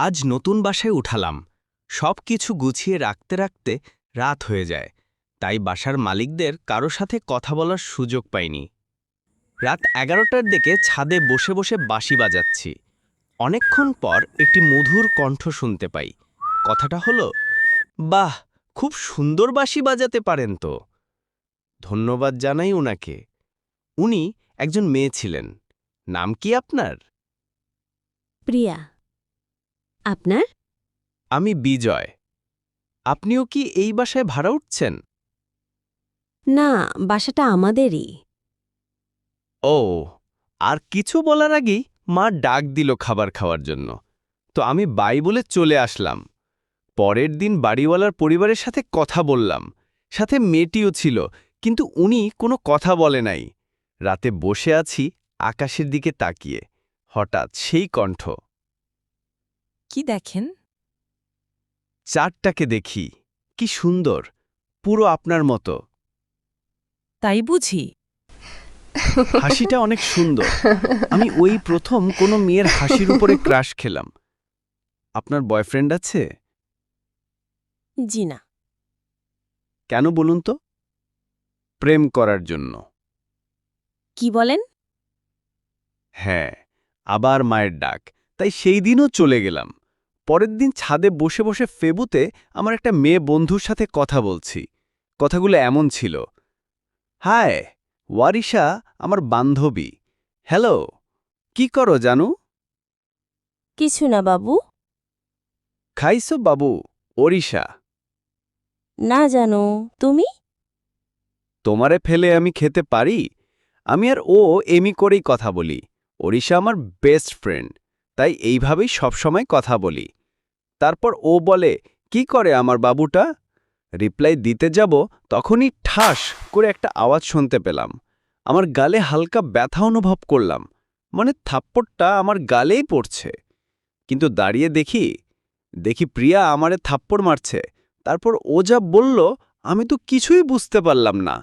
আজ নতুন বাসায় উঠালাম। সব কিছু গুছিয়ে রাখতে রাখতে রাত হয়ে যায়। তাই বাসার মালিকদের কারও সাথে কথা বলার সুযোগ পাইনি। রাত এগারোটার দিকে ছাদে বসে বসে বাঁশি বাজাচ্ছি। অনেকক্ষণ পর একটি মধুর কণ্ঠ শুনতে পাই। কথাটা হলো, বাহ, খুব সুন্দর বাঁশি বাজাতে পারেন তো। ধন্যবাদ জানাই উনাকে। উনি একজন মেয়ে ছিলেন। নাম কি আপনার? প্রিয়া। আপনার? আমি বিজয়। আপনিও কি এই বাসায় ভাড়া উঠছেন? না বাসাটা আমাদেরই। ও আর কিছু বলার আগেই মা ডাক দিল খাবার খাওয়ার জন্য। তো আমি বাই বলে চলে আসলাম। পরের দিন বাড়িওয়ালার পরিবারের সাথে কথা বললাম। সাথে মেয়েটিও ছিল কিন্তু উনি কোনো কথা বলে নাই। রাতে বসে আছি আকাশের দিকে তাকিয়ে। হঠাৎ সেই কণ্ঠ। কি দেখেন? চারটাকে দেখি। কি সুন্দর পুরো আপনার মতো। তাই বুঝি। হাসিটা অনেক সুন্দর। আমি ওই প্রথম কোনো মেয়ের হাসির উপরে ক্রাশ খেলাম। আপনার বয়ফ্রেন্ড আছে? জি না। কেন বলুন তো? প্রেম করার জন্য। কি বলেন? হ্যাঁ আবার মায়ের ডাক। তাই সেই দিনও চলে গেলাম। পরের দিন ছাদে বসে বসে ফেবুতে আমার একটা মেয়ে বন্ধুর সাথে কথা বলছি। কথাগুলো এমন ছিল। হায় ওয়ারিশা আমার বান্ধবী। হ্যালো কি করো জানু? কিছু না বাবু। খাইছো বাবু ওড়িশা না জানো তুমি? তোমারে ফেলে আমি খেতে পারি? আমি আর ও এমি করেই কথা বলি। ওড়িশা আমার বেস্ট ফ্রেন্ড তাই এইভাবেই সবসময় কথা বলি। তারপর ও বলে, কি করে আমার বাবুটা? রিপ্লাই, দিতে যাব। তখনই ঠাস করে একটা আওয়াজ শুনতে পেলাম। আমার গালে হালকা ব্যথা অনুভব করলাম মানে থাপ্পড়টা আমার গালেই পড়ছে। কিন্তু দাঁড়িয়ে দেখি দেখি প্রিয়া আমারে থাপ্পড় মারছে। তারপর ও যা বলল, আমি তো কিছুই বুঝতে পারলাম না।